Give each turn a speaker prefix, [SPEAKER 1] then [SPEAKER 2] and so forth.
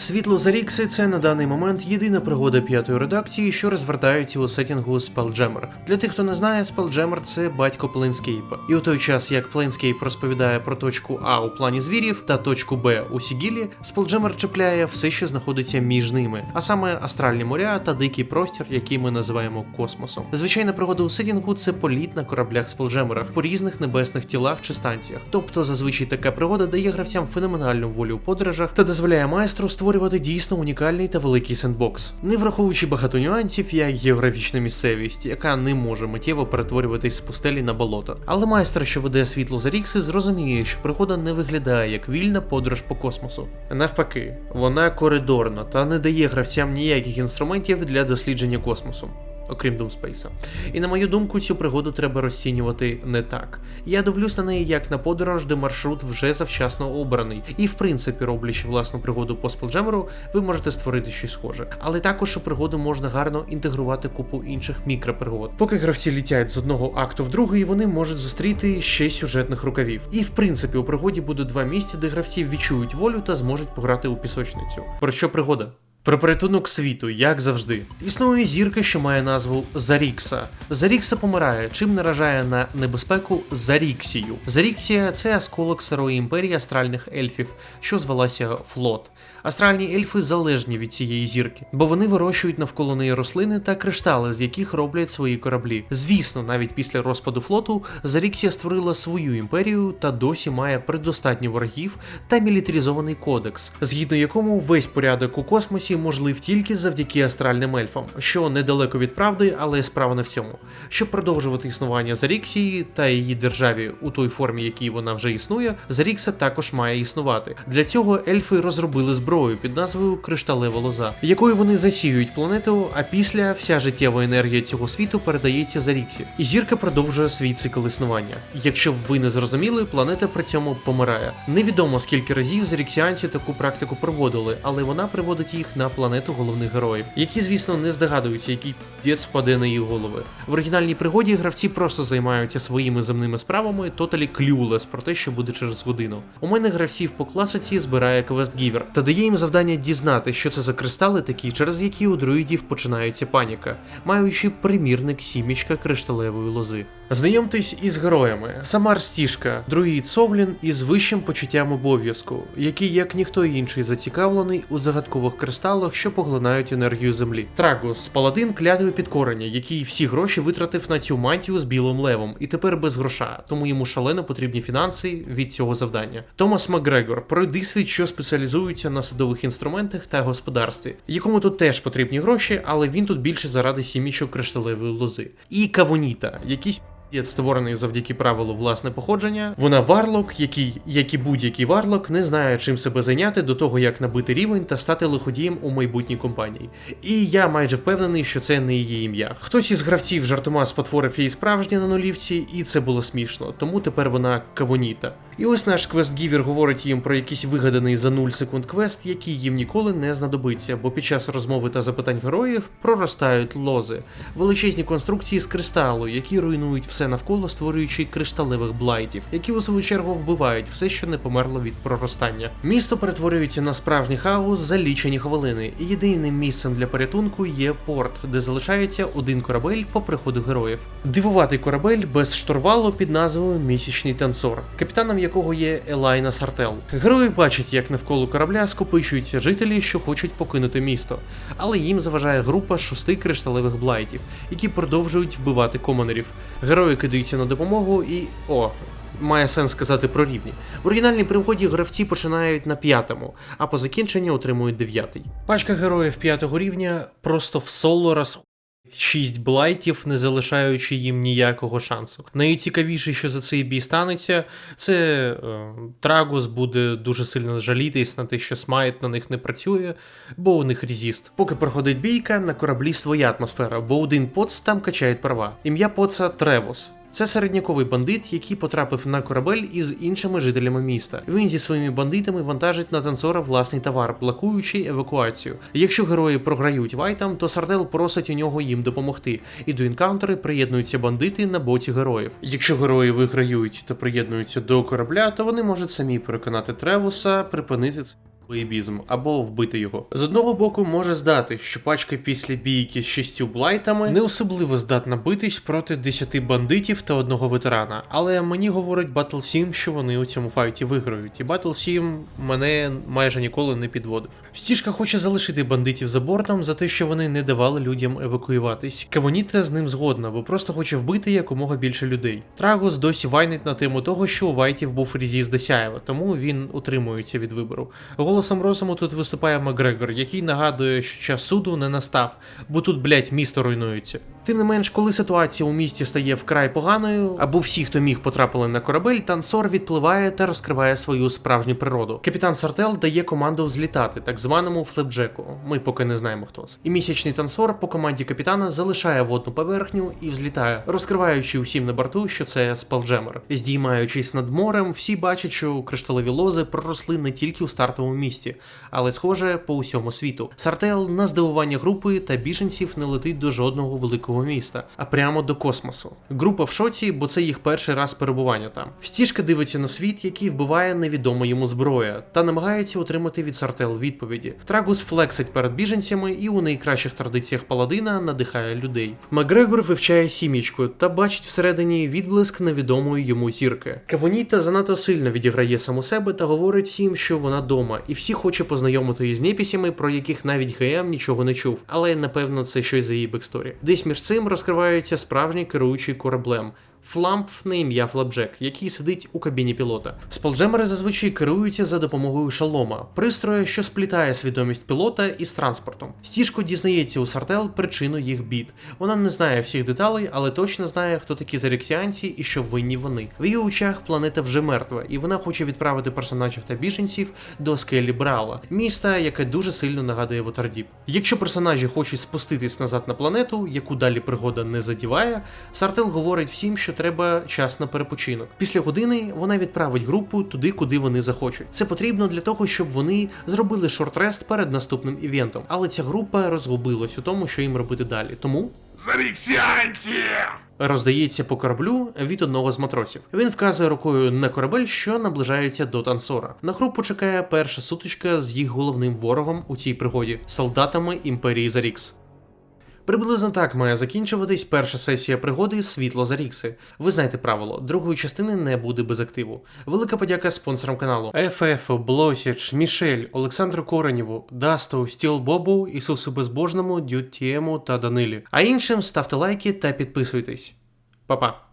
[SPEAKER 1] Світло Зарікси це на даний момент єдина пригода п'ятої редакції, що розвертається у сетінгу Spelljammer. Для тих, хто не знає, Spelljammer – це батько Planescape. І у той час, як Planescape розповідає про точку А у плані звірів та точку Б у Сігілі, Spelljammer чіпляє все, що знаходиться між ними, а саме астральні моря та дикий простір, який ми називаємо космосом. Звичайна пригода у сетінгу це політ на кораблях Spelljammer по різних небесних тілах чи станціях. Тобто, зазвичай така пригода дає гравцям феноменальну волю у подорожах та дозволяє майстру створювати дійсно унікальний та великий сендбокс, не враховуючи багато нюансів, як географічна місцевість, яка не може миттєво перетворюватись з пустелі на болото. Але майстер, що веде світло за Рікси, зрозуміє, що пригода не виглядає як вільна подорож по космосу. Навпаки, вона коридорна та не дає гравцям ніяких інструментів для дослідження космосу. Окрім Думспейса. І на мою думку, цю пригоду треба розцінювати не так. Я дивлюсь на неї як на подорож, де маршрут вже завчасно обраний, і в принципі, роблячи власну пригоду по спелджемеру, ви можете створити щось схоже. Але також у пригоду можна гарно інтегрувати купу інших мікропригод. Поки гравці літять з одного акту в другий, вони можуть зустріти ще сюжетних рукавів. І в принципі, у пригоді буде два місця, де гравці відчують волю та зможуть пограти у пісочницю. Про що пригода? Про порятунок світу, як завжди. Існує зірка, що має назву Зарікса. Зарікса помирає, чим наражає на небезпеку Заріксію. Заріксія це осколок старої імперії астральних ельфів, що звалася Флот. Астральні ельфи залежні від цієї зірки, бо вони вирощують навколо неї рослини та криштали, з яких роблять свої кораблі. Звісно, навіть після розпаду флоту Заріксія створила свою імперію та досі має предостатньо ворогів та мілітаризований кодекс, згідно якому весь порядок у космосі можлив тільки завдяки астральним ельфам, що недалеко від правди, але справа не в цьому. Щоб продовжувати існування Заріксії та її державі у той формі, якій вона вже існує, Зарікса також має існувати. Для цього ельфи розробили зброю під назвою Кришталева лоза, якою вони засіюють планету, а після вся життєва енергія цього світу передається Заріксі. І зірка продовжує свій цикл існування. Якщо ви не зрозуміли, планета при цьому помирає. Невідомо скільки разів заріксіанці таку практику проводили, але вона приводить їх на планету головних героїв, які, звісно, не здогадуються, який піздець впаде на їх голови. В оригінальній пригоді гравці просто займаються своїми земними справами, тоталі клюлес про те, що буде через годину. У мене гравців по класиці збирає квестгівер та дає їм завдання дізнати, що це за кристали такі, через які у друїдів починається паніка, маючи примірник сімічка кришталевої лози. Знайомтесь із героями. Самар Стішка, друїд Совлін із вищим почуттям обов'язку, який, як ніхто інший, зацікавлений у загадкових кристалах, що поглинають енергію землі. Трагос, паладин клятви підкорення, який всі гроші витратив на цю мантію з білим левом, і тепер без гроша, тому йому шалено потрібні фінанси від цього завдання. Томас Макгрегор, пройдисвіт, що спеціалізується на садових інструментах та господарстві, якому тут теж потрібні гроші, але він тут більше заради сімічок кришталевої лози. І Кавоніта, якийсь Є створений завдяки правилу власне походження. Вона варлок, який, як і будь-який варлок, не знає, чим себе зайняти до того, як набити рівень та стати лиходієм у майбутній компанії. І я майже впевнений, що це не її ім'я. Хтось із гравців жартома спотворив її справжнє на нулівці, і це було смішно, тому тепер вона кавоніта. І ось наш квестгівер говорить їм про якийсь вигаданий за 0 секунд квест, який їм ніколи не знадобиться, бо під час розмови та запитань героїв проростають лози, величезні конструкції з кристалу, які руйнують все навколо, створюючи кришталевих блайтів, які у свою чергу вбивають все, що не померло від проростання. Місто перетворюється на справжній хаос за лічені хвилини, і єдиним місцем для порятунку є порт, де залишається один корабель по приходу героїв. Дивуватий корабель без штурвалу під назвою Місячний танцор, капітаном якого є Елайна Сартел. Герої бачать, як навколо корабля скопичуються жителі, що хочуть покинути місто, але їм заважає група шести кришталевих блайтів, які продовжують вбивати комонерів. Герої кидаються на допомогу і. о. Має сенс сказати про рівні. В оригінальній пригоді гравці починають на п'ятому, а по закінченні отримують дев'ятий. Пачка героїв п'ятого рівня просто в соло розходить 6 блайтів, не залишаючи їм ніякого шансу. Найцікавіше, що за цей бій станеться, це е, Трагус буде дуже сильно жалітись на те, що смайт на них не працює, бо у них резіст. Поки проходить бійка, на кораблі своя атмосфера, бо один поц там качає права. Ім'я поца Тревос. Це середняковий бандит, який потрапив на корабель із іншими жителями міста. Він зі своїми бандитами вантажить на танцора власний товар, блокуючи евакуацію. Якщо герої програють вайтам, то Сардел просить у нього їм допомогти, і до інкаунтери приєднуються бандити на боці героїв. Якщо герої виграють та приєднуються до корабля, то вони можуть самі переконати Тревуса припинити це Лейбізм або вбити його. З одного боку, може здати, що пачка після бійки з шістю блайтами не особливо здатна битись проти 10 бандитів та одного ветерана. Але мені говорить Battle 7, що вони у цьому файті виграють, і Battle 7 мене майже ніколи не підводив. Стіжка хоче залишити бандитів за бортом за те, що вони не давали людям евакуюватись. Кавоніта з ним згодна, бо просто хоче вбити якомога більше людей. Трагос досі вайнить на тему того, що у Вайтів був Різіс Десяєва, тому він утримується від вибору. Голосом розуму тут виступає Макгрегор, який нагадує, що час суду не настав, бо тут, блять, місто руйнується. Тим не менш, коли ситуація у місті стає вкрай поганою, або всі, хто міг, потрапили на корабель, танцор відпливає та розкриває свою справжню природу. Капітан Сартел дає команду взлітати, так званому флепджеку. Ми поки не знаємо хто це. І місячний танцор по команді капітана залишає водну поверхню і взлітає, розкриваючи усім на борту, що це спалджемер. Здіймаючись над морем, всі бачать, що кришталеві лози проросли не тільки у стартовому місці, але схоже по усьому світу. Сартел на здивування групи та біженців не летить до жодного великого міста, а прямо до космосу. Група в шоці, бо це їх перший раз перебування там. Стіжка дивиться на світ, який вбиває невідома йому зброя, та намагається отримати від Сартел відповіді. Трагус флексить перед біженцями і у найкращих традиціях паладина надихає людей. Макгрегор вивчає сімічку та бачить всередині відблиск невідомої йому зірки. Кавоніта занадто сильно відіграє саму себе та говорить всім, що вона дома, і всі хоче познайомити її з непісями, про яких навіть ГМ нічого не чув. Але напевно це щось за її бексторі. Десь між цим розкривається справжній керуючий кораблем. Флампф на ім'я Флапджек, який сидить у кабіні пілота. Спалджемери зазвичай керуються за допомогою шалома, пристрою, що сплітає свідомість пілота із транспортом. Стіжко дізнається у Сартел причину їх бід. Вона не знає всіх деталей, але точно знає, хто такі зарексіанці і що винні вони. В її очах планета вже мертва, і вона хоче відправити персонажів та біженців до скелі Брала, міста, яке дуже сильно нагадує Вотардіп. Якщо персонажі хочуть спуститись назад на планету, яку далі пригода не задіває, Сартел говорить всім, що треба час на перепочинок. Після години вона відправить групу туди, куди вони захочуть. Це потрібно для того, щоб вони зробили шорт-рест перед наступним івентом. Але ця група розгубилась у тому, що їм робити далі. Тому
[SPEAKER 2] Заріксіанці!
[SPEAKER 1] роздається по кораблю від одного з матросів. Він вказує рукою на корабель, що наближається до танцора. На групу чекає перша сутичка з їх головним ворогом у цій пригоді солдатами імперії Зарікс. Приблизно так має закінчуватись перша сесія пригоди Світло за Рікси. Ви знаєте правило, другої частини не буде без активу. Велика подяка спонсорам каналу ФФ, Блосіч, Мішель, Олександру Коренєву, Дасту, Стіл Бобу, Ісусу Безбожному, Дют та Данилі. А іншим ставте лайки та підписуйтесь. Па-па!